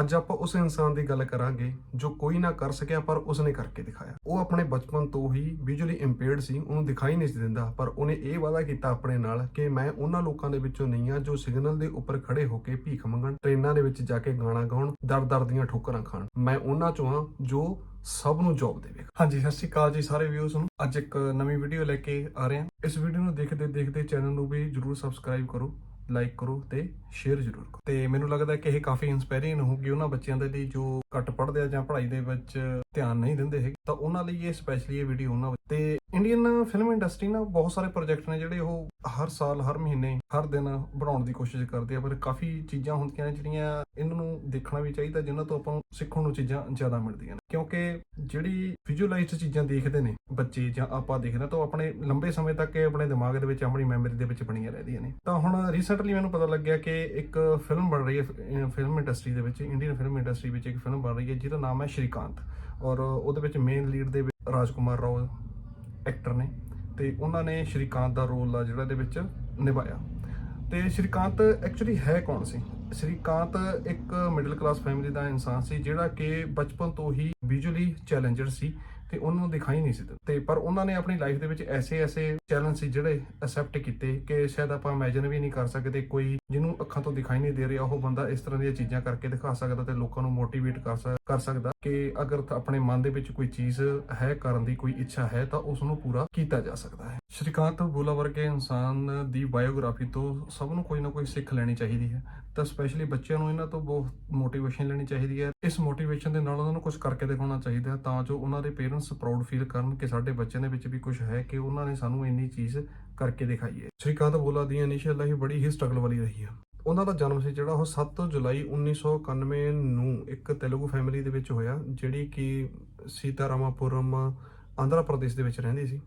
ਅੱਜ ਆਪਾਂ ਉਸ ਇਨਸਾਨ ਦੀ ਗੱਲ ਕਰਾਂਗੇ ਜੋ ਕੋਈ ਨਾ ਕਰ ਸਕਿਆ ਪਰ ਉਸਨੇ ਕਰਕੇ ਦਿਖਾਇਆ। ਉਹ ਆਪਣੇ ਬਚਪਨ ਤੋਂ ਹੀ ਵਿਜ਼ੂਅਲੀ ਇੰਪੇਅਰਡ ਸੀ, ਉਹਨੂੰ ਦਿਖਾਈ ਨਹੀਂ ਸੀ ਦਿੰਦਾ, ਪਰ ਉਹਨੇ ਇਹ ਵਾਅਦਾ ਕੀਤਾ ਆਪਣੇ ਨਾਲ ਕਿ ਮੈਂ ਉਹਨਾਂ ਲੋਕਾਂ ਦੇ ਵਿੱਚੋਂ ਨਹੀਂ ਆ ਜੋ ਸਿਗਨਲ ਦੇ ਉੱਪਰ ਖੜੇ ਹੋ ਕੇ ਭੀਖ ਮੰਗਣ, ਟ੍ਰੇਨਾਂ ਦੇ ਵਿੱਚ ਜਾ ਕੇ ਗਾਣਾ ਗਾਉਣ, ਦਰ-ਦਰ ਦੀਆਂ ਠੋਕਰਾਂ ਖਾਣ। ਮੈਂ ਉਹਨਾਂ ਚੋਂ ਹਾਂ ਜੋ ਸਭ ਨੂੰ ਜੌਬ ਦੇਵੇਗਾ। ਹਾਂਜੀ, ਸਤਿ ਸ਼੍ਰੀ ਅਕਾਲ ਜੀ ਸਾਰੇ ਵਿਊਜ਼ ਨੂੰ। ਅੱਜ ਇੱਕ ਨਵੀਂ ਵੀਡੀਓ ਲੈ ਕੇ ਆ ਰਹੇ ਹਾਂ। ਇਸ ਵੀਡੀਓ ਨੂੰ ਦੇਖਦੇ ਦੇਖਦੇ ਚੈਨਲ ਨੂੰ ਵੀ ਜਰੂਰ ਸਬਸਕ੍ਰਾਈਬ ਕਰੋ। ਲਾਈਕ ਕਰੋ ਤੇ ਸ਼ੇਅਰ ਜ਼ਰੂਰ ਕਰੋ। ਤੇ ਮੈਨੂੰ ਲੱਗਦਾ ਕਿ ਇਹ ਕਾਫੀ ਇਨਸਪਾਇਰਿੰਗ ਹੋਊਗੀ ਉਹਨਾਂ ਬੱਚਿਆਂ ਦੇ ਲਈ ਜੋ ਘੱਟ ਪੜ੍ਹਦੇ ਆ ਜਾਂ ਪੜ੍ਹਾਈ ਦੇ ਵਿੱਚ ਧਿਆਨ ਨਹੀਂ ਦਿੰਦੇ ਹੈਗੇ। ਤਾਂ ਉਹਨਾਂ ਲਈ ਇਹ ਸਪੈਸ਼ਲੀ ਇਹ ਵੀਡੀਓ ਉਹਨਾਂ ਤੇ ਇੰਡੀਅਨ ਫਿਲਮ ਇੰਡਸਟਰੀ ਨਾਲ ਬਹੁਤ ਸਾਰੇ ਪ੍ਰੋਜੈਕਟ ਨੇ ਜਿਹੜੇ ਉਹ ਹਰ ਸਾਲ, ਹਰ ਮਹੀਨੇ, ਹਰ ਦਿਨ ਬਣਾਉਣ ਦੀ ਕੋਸ਼ਿਸ਼ ਕਰਦੇ ਆ, ਪਰ ਕਾਫੀ ਚੀਜ਼ਾਂ ਹੁੰਦੀਆਂ ਨੇ ਜਿਹੜੀਆਂ ਇਹਨਾਂ ਨੂੰ ਦੇਖਣਾ ਵੀ ਚਾਹੀਦਾ, ਜਿਨ੍ਹਾਂ ਤੋਂ ਆਪਾਂ ਨੂੰ ਸਿੱਖਣ ਨੂੰ ਚੀਜ਼ਾਂ ਜ਼ਿਆਦਾ ਮਿਲਦੀਆਂ ਨੇ। ਕਿਉਂਕਿ ਜਿਹੜੀ ਵਿਜ਼ੂਅਲਾਈਜ਼ਡ ਚੀਜ਼ਾਂ ਦੇਖਦੇ ਨੇ ਬੱਚੇ ਜਾਂ ਆਪਾਂ ਦੇਖਦੇ ਹਾਂ, ਤਾਂ ਉਹ ਆਪਣੇ ਲੰਬੇ ਸਮੇਂ ਤੱਕ ਇਹ ਆਪਣੇ ਦਿਮਾਗ ਦੇ ਵਿੱਚ, ਆਪਣੀ ਮੈਮਰੀ ਦੇ ਵਿੱਚ ਬਣੀਆਂ ਰਹਿੰਦੀਆਂ ਨੇ। ਤਾਂ ਹੁਣ ਰੀਸੈਂਟਲੀ ਮੈਨੂੰ ਪਤਾ ਲੱਗਿਆ ਕਿ ਇੱਕ ਫਿਲਮ ਬਣ ਰਹੀ ਹੈ ਫਿਲਮ ਇੰਡਸਟਰੀ ਦੇ ਵਿੱਚ ਇੰਡੀਅਨ ਫਿਲਮ ਇੰਡਸਟਰੀ ਵਿੱਚ ਇੱਕ ਫਿਲਮ ਬਣ ਰਹੀ ਹੈ, ਜਿਹਦਾ ਨਾਮ ਹੈ ਸ਼੍ਰੀਕਾਂਤ। ਔਰ ਉਹਦੇ ਵਿੱਚ ਮੇਨ ਲੀਡ ਦੇ ਵਿੱਚ ਰਾਜਕੁਮਾਰ ਰਾਓ ਐਕਟਰ ਨੇ ਤੇ ਉਹਨਾਂ ਨੇ ਸ਼੍ਰੀਕਾਂਤ ਦਾ ਰੋਲ ਆ ਜਿਹੜਾ ਇਹਦੇ ਵਿੱਚ ਨਿਭਾਇਆ। ਤੇ ਸ਼੍ਰੀਕਾਂਤ ਐਕਚੁਅਲੀ ਹੈ ਕੌਣ ਸੀ? ਸ਼੍ਰੀਕਾਂਤ ਇੱਕ ਮਿਡਲ ਕਲਾਸ ਫੈਮਿਲੀ ਦਾ ਇਨਸਾਨ ਸੀ ਜਿਹੜਾ ਕਿ ਬਚਪਨ ਤੋਂ ਹੀ ਵਿਜ਼ੂਅਲੀ ਚੈਲੰਜਰ ਸੀ ਤੇ ਉਹਨਾਂ ਨੂੰ ਦਿਖਾਈ ਨਹੀਂ ਸੀ ਦਿੰਦਾ। ਤੇ ਪਰ ਉਹਨਾਂ ਨੇ ਆਪਣੀ ਲਾਈਫ ਦੇ ਵਿੱਚ ਐਸੇ ਐਸੇ ਚੈਲੰਜ ਸੀ ਜਿਹੜੇ ਅਸੈਪਟ ਕੀਤੇ ਕਿ ਸ਼ਾਇਦ ਆਪਾਂ ਇਮੇਜਿਨ ਵੀ ਨਹੀਂ ਕਰ ਸਕਦੇ ਕੋਈ ਜਿਹਨੂੰ ਅੱਖਾਂ ਤੋਂ ਦਿਖਾਈ ਨਹੀਂ ਦੇ ਰਿਹਾ, ਉਹ ਬੰਦਾ ਇਸ ਤਰ੍ਹਾਂ ਦੀਆਂ ਚੀਜ਼ਾਂ ਕਰਕੇ ਦਿਖਾ ਸਕਦਾ ਤੇ ਲੋਕਾਂ ਨੂੰ ਮੋਟੀਵੇਟ ਕਰ ਸਕਦਾ ਕਿ ਅਗਰ ਆਪਣੇ ਮਨ ਦੇ ਵਿੱਚ ਕੋਈ ਚੀਜ਼ ਹੈ, ਕਰਨ ਦੀ ਕੋਈ ਇੱਛਾ ਹੈ, ਤਾਂ ਉਸ ਨੂੰ ਪੂਰਾ ਕੀਤਾ ਜਾ ਸਕਦਾ ਹੈ। ਸ਼੍ਰੀਕਾਂਤ ਬੂਲਾ ਵਰਗੇ ਇਨਸਾਨ ਦੀ ਬਾਇਓਗ੍ਰਾਫੀ ਤੋਂ ਸਭ ਨੂੰ ਕੋਈ ਨਾ ਕੋਈ ਸਿੱਖ ਲੈਣੀ ਚਾਹੀਦੀ ਹੈ। ਤਾਂ ਸਪੈਸ਼ਲੀ ਬੱਚਿਆਂ ਨੂੰ ਇਹਨਾਂ ਤੋਂ ਬਹੁਤ ਮੋਟੀਵੇਸ਼ਨ ਲੈਣੀ ਚਾਹੀਦੀ ਹੈ। ਇਸ ਮੋਟੀਵੇਸ਼ਨ ਦੇ ਨਾਲ ਉਹਨਾਂ ਨੂੰ ਕੁਝ ਕਰਕੇ ਦਿਖਾਉਣਾ ਚਾਹੀਦਾ ਹੈ ਤਾਂ ਜੋ ਉਹਨਾਂ ਦੇ ਪੇਰੈਂਟਸ ਪ੍ਰਾਊਡ ਫੀਲ ਕਰਨ ਕਿ ਸਾਡੇ ਬੱਚਿਆਂ ਦੇ ਵਿੱਚ ਵੀ ਕੁਝ ਹੈ ਕਿ ਉਹਨਾਂ ਨੇ ਸਾਨੂੰ ਇੰਨੀ ਚੀਜ਼ ਕਰਕੇ ਦਿਖਾਈ ਹੈ ਸ਼੍ਰੀਕਾਂਤ ਬੋਲਾ ਦੀ ਇਨੀਸ਼ੀਅਲ ਲਾਈਫ ਬੜੀ ਹੀ ਸਟਰਗਲ ਵਾਲੀ ਰਹੀ ਹੈ ਉਹਨਾਂ ਦਾ ਜਨਮ ਸੀ ਜਿਹੜਾ ਉਹ 7 ਜੁਲਾਈ 1991 ਨੂੰ ਇੱਕ ਤੇਲਗੂ ਫੈਮਿਲੀ ਦੇ ਵਿੱਚ ਹੋਇਆ, ਜਿਹੜੀ ਕਿ ਸੀਤਾਰਾਮਾਪੁਰਮ, ਆਂਧਰਾ ਪ੍ਰਦੇਸ਼ ਦੇ ਵਿੱਚ ਰਹਿੰਦੀ ਸੀ।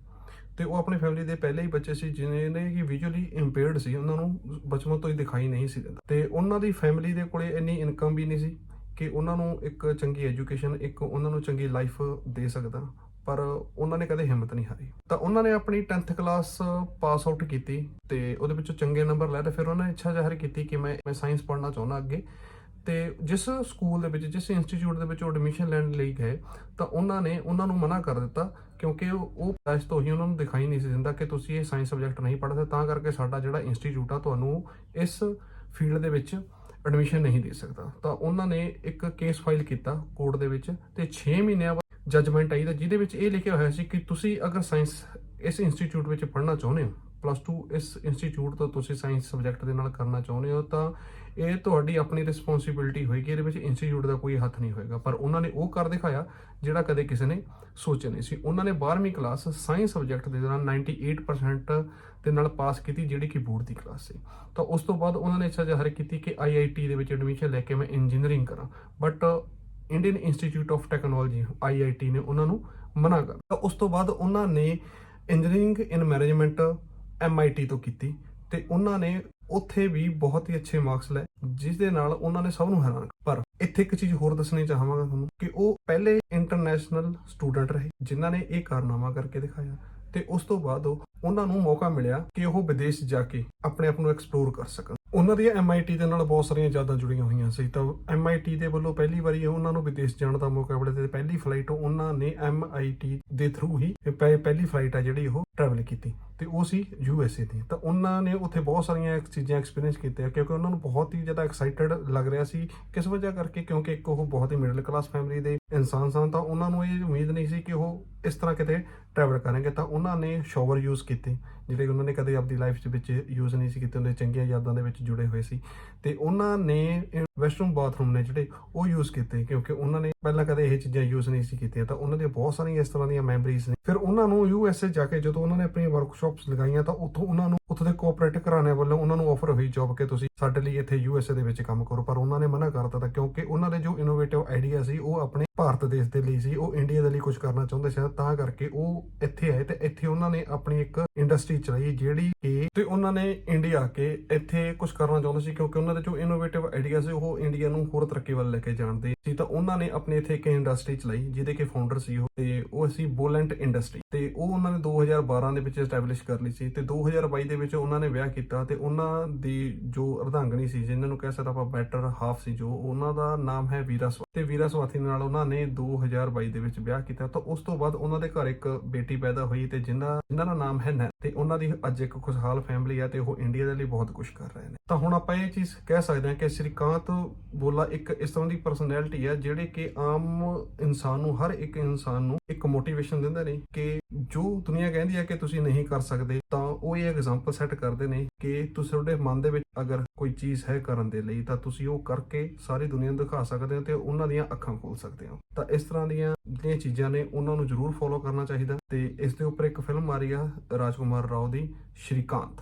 ਤੇ ਉਹ ਆਪਣੀ ਫੈਮਿਲੀ ਦੇ ਪਹਿਲੇ ਹੀ ਬੱਚੇ ਸੀ ਜਿਨ੍ਹਾਂ ਨੇ ਕਿ ਵਿਜ਼ੂਅਲੀ ਇੰਪੇਅਰਡ ਸੀ। ਉਹਨਾਂ ਨੂੰ ਬਚਪਨ ਤੋਂ ਹੀ ਦਿਖਾਈ ਨਹੀਂ ਸੀ ਦਿੰਦਾ। ਤੇ ਉਹਨਾਂ ਦੀ ਫੈਮਿਲੀ ਦੇ ਕੋਲੇ ਇੰਨੀ ਇਨਕਮ ਵੀ ਨਹੀਂ ਸੀ ਕਿ ਉਹਨਾਂ ਨੂੰ ਇੱਕ ਚੰਗੀ ਐਜੂਕੇਸ਼ਨ ਇੱਕ ਉਹਨਾਂ ਨੂੰ ਚੰਗੀ ਲਾਈਫ ਦੇ ਸਕਦਾ। ਪਰ ਉਹਨਾਂ ਨੇ ਕਦੇ ਹਿੰਮਤ ਨਹੀਂ ਹਾਰੀ। ਤਾਂ ਉਹਨਾਂ ਨੇ ਆਪਣੀ 10th ਕਲਾਸ ਪਾਸ ਆਊਟ ਕੀਤੀ ਤੇ ਉਹਦੇ ਵਿੱਚੋਂ ਚੰਗੇ ਨੰਬਰ ਲੈ ਤੇ ਫਿਰ ਉਹਨਾਂ ਨੇ ਇੱਛਾ ਜ਼ਾਹਿਰ ਕੀਤੀ ਕਿ ਮੈਂ ਮੈਂ ਸਾਇੰਸ ਪੜ੍ਹਨਾ ਚਾਹੁੰਦਾ ਅੱਗੇ। ਤੇ ਜਿਸ ਸਕੂਲ ਦੇ ਵਿੱਚ, ਜਿਸ ਇੰਸਟੀਚਿਊਟ ਦੇ ਵਿੱਚ ਉਹ ਐਡਮਿਸ਼ਨ ਲੈਣ ਲਈ ਗਏ, ਤਾਂ ਉਹਨਾਂ ਨੇ ਉਹਨਾਂ ਨੂੰ ਮਨਾ ਕਰ ਦਿੱਤਾ ਕਿਉਂਕਿ ਉਹ ਉਹ ਤੋਂ ਹੀ ਉਹਨਾਂ ਨੂੰ ਦਿਖਾਈ ਨਹੀਂ ਸੀ ਦਿੰਦਾ ਕਿ ਤੁਸੀਂ ਇਹ ਸਾਇੰਸ ਸਬਜੈਕਟ ਨਹੀਂ ਪੜ੍ਹਦੇ, ਤਾਂ ਕਰਕੇ ਸਾਡਾ ਜਿਹੜਾ ਇੰਸਟੀਚਿਊਟ ਆ ਤੁਹਾਨੂੰ ਇਸ ਫੀਲਡ ਦੇ ਵਿੱਚ ਐਡਮਿਸ਼ਨ ਨਹੀਂ ਦੇ ਸਕਦਾ। ਤਾਂ ਉਹਨਾਂ ਨੇ ਇੱਕ ਕੇਸ ਫਾਈਲ ਕੀਤਾ ਕੋਰਟ ਦੇ ਵਿੱਚ ਤੇ 6 ਮਹੀਨਿਆਂ ਬਾਅਦ ਜੱਜਮੈਂਟ ਆਈ ਤਾਂ ਜਿਹਦੇ ਵਿੱਚ ਇਹ ਲਿਖਿਆ ਹੋਇਆ ਸੀ ਕਿ ਤੁਸੀਂ ਅਗਰ ਸਾਇੰਸ ਇਸ ਇੰਸਟੀਚਿਊਟ ਵਿੱਚ ਪੜ੍ਹਨਾ ਚਾਹੁੰਦੇ ਹੋ ਪਲੱਸ 2 ਇਸ ਇੰਸਟੀਚਿਊਟ ਤੋਂ ਤੁਸੀਂ ਸਾਇੰਸ ਸਬਜੈਕਟ ਦੇ ਨਾਲ ਕਰਨਾ ਚਾਹੁੰਦੇ ਹੋ, ਤਾਂ ਇਹ ਤੁਹਾਡੀ ਆਪਣੀ ਰਿਸਪੌਂਸਿਬਿਲਟੀ ਹੋਏਗੀ, ਇਹਦੇ ਵਿੱਚ ਇੰਸਟੀਚਿਊਟ ਦਾ ਕੋਈ ਹੱਥ ਨਹੀਂ ਹੋਏਗਾ। ਪਰ ਉਹਨਾਂ ਨੇ ਉਹ ਕਰ ਦਿਖਾਇਆ ਜਿਹੜਾ ਕਦੇ ਕਿਸੇ ਨੇ ਸੋਚਿਆ ਨਹੀਂ ਸੀ। ਉਹਨਾਂ ਨੇ 12ਵੀਂ ਕਲਾਸ ਸਾਇੰਸ ਸਬਜੈਕਟ ਦੇ ਨਾਲ 98% ਦੇ ਨਾਲ ਪਾਸ ਕੀਤੀ, ਜਿਹੜੀ ਕਿ ਬੋਰਡ ਦੀ ਕਲਾਸ ਸੀ। ਤਾਂ ਉਸ ਤੋਂ ਬਾਅਦ ਉਹਨਾਂ ਨੇ ਇੱਛਾ ਜ਼ਾਹਰ ਕੀਤੀ ਕਿ IIT ਦੇ ਵਿੱਚ ਐਡਮਿਸ਼ਨ ਲੈ ਕੇ ਮੈਂ ਇੰਜੀਨੀਅਰਿੰਗ ਕਰਾਂ। But Indian Institute of Technology IIT ਨੇ ਉਹਨਾਂ ਨੂੰ ਮਨਾ ਕਰ ਤਾਂ ਉਸ ਤੋਂ ਬਾਅਦ ਉਹਨਾਂ ਨੇ ਇੰਜੀਨੀਅਰਿੰਗ ਇਨ ਮੈਨੇਜਮੈਂਟ MIT ਤੋਂ ਕੀਤੀ ਤੇ ਉਹਨਾਂ ਨੇ ਉੱਥੇ ਵੀ ਬਹੁਤ ਹੀ ਅੱਛੇ ਮਾਰਕਸ ਲਏ, ਜਿਸ ਦੇ ਨਾਲ ਉਹਨਾਂ ਨੇ ਸਭ ਨੂੰ ਹੈਰਾਨ ਕਰ- ਪਰ ਇੱਥੇ ਇੱਕ ਚੀਜ਼ ਹੋਰ ਦੱਸਣੀ ਚਾਹਾਂਗਾ ਤੁਹਾਨੂੰ ਕਿ ਉਹ ਪਹਿਲੇ ਇੰਟਰਨੈਸ਼ਨਲ ਸਟੂਡੈਂਟ ਰਹੇ, ਜਿਨ੍ਹਾਂ ਨੇ ਇਹ ਕਾਰਨਾਮਾ ਕਰਕੇ ਦਿਖਾਇਆ ਤੇ ਉਸ ਤੋਂ ਬਾਅਦ ਉਹਨਾਂ ਨੂੰ ਮੌਕਾ ਮਿਲਿਆ ਕਿ ਉਹ ਵਿਦੇਸ਼ ਜਾ ਕੇ ਆਪਣੇ ਆਪ ਨੂੰ ਐਕਸਪਲੋਰ ਕਰ ਸਕਣ। ਉਹਨਾਂ ਦੀਆਂ MIT ਦੇ ਨਾਲ ਬਹੁਤ ਸਾਰੀਆਂ ਯਾਦਾਂ ਜੁੜੀਆਂ ਹੋਈਆਂ ਸੀ। ਤਾਂ MIT ਦੇ ਵੱਲੋਂ ਪਹਿਲੀ ਵਾਰੀ ਉਹਨਾਂ ਨੂੰ ਵਿਦੇਸ਼ ਜਾਣ ਦਾ ਮੌਕਾ ਮਿਲਿਆ ਤੇ ਪਹਿਲੀ ਫਲਾਈਟ ਉਹਨਾਂ ਨੇ MIT ਦੇ ਥਰੂ ਹੀ ਪਹਿ- ਪਹਿਲੀ ਫਲਾਈਟ ਆ ਜਿਹੜੀ ਉਹ ਟਰੈਵਲ ਕੀਤੀ। ਤੇ ਉਹ ਸੀ ਯੂ ਐੱਸ ਏ ਦੀ। ਤਾਂ ਉਹਨਾਂ ਨੇ ਉੱਥੇ ਬਹੁਤ ਸਾਰੀਆਂ ਚੀਜ਼ਾਂ ਐਕਸਪੀਰੀਅੰਸ ਕੀਤੀਆਂ ਕਿਉਂਕਿ ਉਹਨਾਂ ਨੂੰ ਬਹੁਤ ਹੀ ਜ਼ਿਆਦਾ ਐਕਸਾਈਟਡ ਲੱਗ ਰਿਹਾ ਸੀ ਕਿਸ ਵਜ੍ਹਾ ਕਰਕੇ? ਕਿਉਂਕਿ ਇੱਕ ਉਹ ਬਹੁਤ ਹੀ ਮਿਡਲ ਕਲਾਸ ਫੈਮਿਲੀ ਦੇ ਇਨਸਾਨ ਸਨ, ਤਾਂ ਉਹਨਾਂ ਨੂੰ ਇਹ ਉਮੀਦ ਨਹੀਂ ਸੀ ਕਿ ਉਹ ਇਸ ਤਰ੍ਹਾਂ ਕਿਤੇ ਟਰੈਵਲ ਕਰਨਗੇ। ਤਾਂ ਉਹਨਾਂ ਨੇ ਸ਼ਾਵਰ ਯੂਜ਼ ਕੀਤੇ, ਜਿਹੜੇ ਉਹਨਾਂ ਨੇ ਕਦੇ ਆਪਣੀ ਲਾਈਫ ਦੇ ਵਿੱਚ ਯੂਜ਼ ਨਹੀਂ ਸੀ ਕੀਤੇ ਉਹਨਾਂ ਉਹਦੇ ਚੰਗੀਆਂ ਯਾਦਾਂ ਦੇ ਵਿੱਚ ਜੁੜੇ ਹੋਏ ਸੀ। ਤੇ ਉਹਨਾਂ ਨੇ ਵੈਸਟਰਨ ਬਾਥਰੂਮ ਨੇ ਜਿਹੜੇ ਉਹ ਯੂਜ਼ ਕੀਤੇ, ਕਿਉਂਕਿ ਉਹਨਾਂ ਨੇ ਪਹਿਲਾਂ ਕਦੇ ਇਹ ਚੀਜ਼ਾਂ ਯੂਜ਼ ਨਹੀਂ ਸੀ ਕੀਤੀਆਂ। ਤਾਂ ਉਹਨਾਂ ਦੀਆਂ ਬਹੁਤ ਸਾਰੀਆਂ ਇਸ ਤਰ੍ਹਾਂ ਦੀਆਂ ਮੈਮਰੀਜ਼ ਨੇ। ਫਿਰ ਉਹਨਾਂ ਨੂੰ ਯੂਐਸਏ ਜਾ ਕੇ ਜਦੋਂ ਉਹਨਾਂ ਨੇ ਆਪਣੀ ਆਪਣੀਆਂ ਵਰਕਸ਼ਾਪਸ ਲਗਾਈਆਂ ਤਾਂ ਉੱਥੋਂ ਉਹਨਾਂ ਨੂੰ ਉੱਥੇ ਦੇ ਕੋਆਪਰੇਟਿਵ ਘਰਾਣਿਆਂ ਵੱਲੋਂ ਉਹਨਾਂ ਨੂੰ ਆਫਰ ਹੋਈ ਜੌਬ ਕਿ ਤੁਸੀਂ ਸਾਡੇ ਲਈ ਇੱਥੇ ਯੂਐਸਏ ਦੇ ਵਿੱਚ ਕੰਮ ਕਰੋ। ਪਰ ਉਹਨਾਂ ਨੇ ਮਨਾ ਕਰ ਦਿੱਤਾ ਕਿਉਂਕਿ ਉਹਨਾਂ ਦੇ ਜੋ ਇਨੋਵੇਟਿਵ ਆਈਡੀਆ ਸੀ, ਉਹ ਆਪਣੇ ਭਾਰਤ ਦੇਸ਼ ਦੇ ਲਈ ਸੀ, ਉਹ ਇੰਡੀਆ ਦੇ ਲਈ ਕੁਝ ਕਰਨਾ ਚਾਹੁੰਦੇ ਸੀ ਤਾਂ ਕਰਕੇ ਉਹ ਇੱਥੇ ਆਏ ਤੇ ਇੱਥੇ ਉਹਨਾਂ ਨੇ ਆਪਣੀ ਇੱਕ ਇੰਡਸਟਰੀ ਚਲਾਈ ਜਿਹੜੀ ਕਿ ਤੇ ਉਹਨਾਂ ਨੇ ਇੰਡੀਆ ਆ ਕੇ ਇੱਥੇ ਕੁਝ ਕਰਨਾ ਚਾਹੁੰਦੇ ਸੀ ਕਿਉਂਕਿ ਉਹਨਾਂ ਦੇ ਜੋ ਇਨੋਵੇਟਿਵ ਆਈਡੀਆ ਸੀ, ਉਹ ਇੰਡੀਆ ਨੂੰ ਹੋਰ ਤਰੱਕੀ ਵੱਲ ਲੈ ਕੇ ਜਾਣਦੇ ਸੀ। ਤਾਂ ਉਹਨਾਂ ਨੇ ਆਪਣੇ ਇੱਥੇ ਇੱਕ ਇੰਡਸਟਰੀ ਚਲਾਈ ਜਿਹਦੇ ਕਿ ਫਾਊਂਡਰ ਸੀ ਉਹ ਤੇ ਉਹ ਸੀ ਬੋਲੈਂਟ ਇੰਡਸਟਰੀ ਤੇ ਉਹ ਉਹਨਾਂ ਨੇ 2012 ਦੇ ਵਿੱਚ ਐਸਟੈਬਲਿਸ਼ ਕਰ ਲਈ ਸੀ ਤੇ 2022 ਦੇ ਵਿੱਚ ਉਹਨਾਂ ਨੇ ਵਿਆਹ ਕੀਤਾ ਤੇ ਉਹਨਾਂ ਦੀ ਜੋ ਅਰਧਾਂਗਣੀ ਸੀ, ਜਿਨ੍ਹਾਂ ਨੂੰ ਕਹਿ ਸਕਦਾ ਆਪਾਂ ਬੈਟਰ ਹਾਫ ਸੀ ਜੋ, ਉਹਨਾਂ ਦਾ ਨਾਮ ਹੈ ਵੀਰਾ ਸਵਾ ਤੇ ਵੀਰਾ ਸਵਾਤੀ ਨਾਲ ਉਹਨਾਂ ਨੇ 2022 ਦੇ ਵਿੱਚ ਵਿਆਹ ਕੀਤਾ ਤਾਂ ਉਸ ਤੋਂ ਬਾਅਦ ਉਹਨਾਂ ਦੇ ਘਰ ਇੱਕ ਬੇਟੀ ਪੈਦਾ ਹੋਈ ਤੇ ਜਿਨ੍ਹਾਂ ਜਿਨ੍ਹਾਂ ਦਾ ਨਾਮ ਹੈ ਨੈਨ ਤੇ ਉਹਨਾਂ ਦੀ ਅੱਜ ਇੱਕ ਖੁਸ਼ਹਾਲ ਫੈਮਿਲੀ ਹੈ ਤੇ ਉਹ ਇੰਡੀਆ ਦੇ ਲਈ ਬਹੁਤ ਕੁਝ ਕਰ ਰਹੇ ਨੇ। ਤਾਂ ਹੁਣ ਆਪਾਂ ਇਹ ਚੀਜ਼ ਕਹਿ ਸਕਦੇ ਹਾਂ ਕਿ ਸ਼੍ਰੀਕਾਂਤ ਬੋਲਾ ਇੱਕ ਇਸ ਤਰ੍ਹਾਂ ਦੀ ਪਰਸਨੈਲਿਟੀ ਹੈ ਜਿਹੜੇ ਕਿ ਆਮ ਇਨਸਾਨ ਨੂੰ, ਹਰ ਇੱਕ ਇਨਸਾਨ ਨੂੰ ਇੱਕ ਮੋਟੀਵੇਸ਼ਨ ਦਿੰਦੇ ਨੇ ਕਿ ਜੋ ਦੁਨੀਆ ਕਹਿੰਦੀ ਹੈ ਕਿ ਤੁਸੀਂ ਨਹੀਂ ਕਰ ਸਕਦੇ ਤਾਂ ਉਹ ਇਹ ਐਗਜ਼ਾਮਪਲ ਸੈੱਟ ਕਰਦੇ ਨੇ ਕਿ ਤੁਸੀਂ ਤੁਹਾਡੇ ਮਨ ਦੇ ਵਿੱਚ ਅਗਰ ਕੋਈ ਚੀਜ਼ ਹੈ ਕਰਨ ਦੇ ਲਈ, ਤਾਂ ਤੁਸੀਂ ਉਹ ਕਰਕੇ ਸਾਰੀ ਦੁਨੀਆ ਨੂੰ ਦਿਖਾ ਸਕਦੇ ਹੋ ਤੇ ਉਹਨਾਂ ਦੀਆਂ ਅੱਖਾਂ ਖੋਲ ਸਕਦੇ ਹੋ। ਤਾਂ ਇਸ ਤਰ੍ਹਾਂ ਦੀਆਂ ਜਿਹੜੀਆਂ ਚੀਜ਼ਾਂ ਨੇ, ਉਹਨਾਂ ਨੂੰ ਜ਼ਰੂਰ ਫੋਲੋ ਕਰਨਾ ਚਾਹੀਦਾ ਤੇ ਇਸ ਦੇ ਉੱਪਰ ਇੱਕ ਫਿਲਮ ਆ ਰਹੀ ਆ ਰਾਜਕੁਮਾਰ ਰਾਓ ਦੀ, ਸ਼੍ਰੀਕਾਂਤ।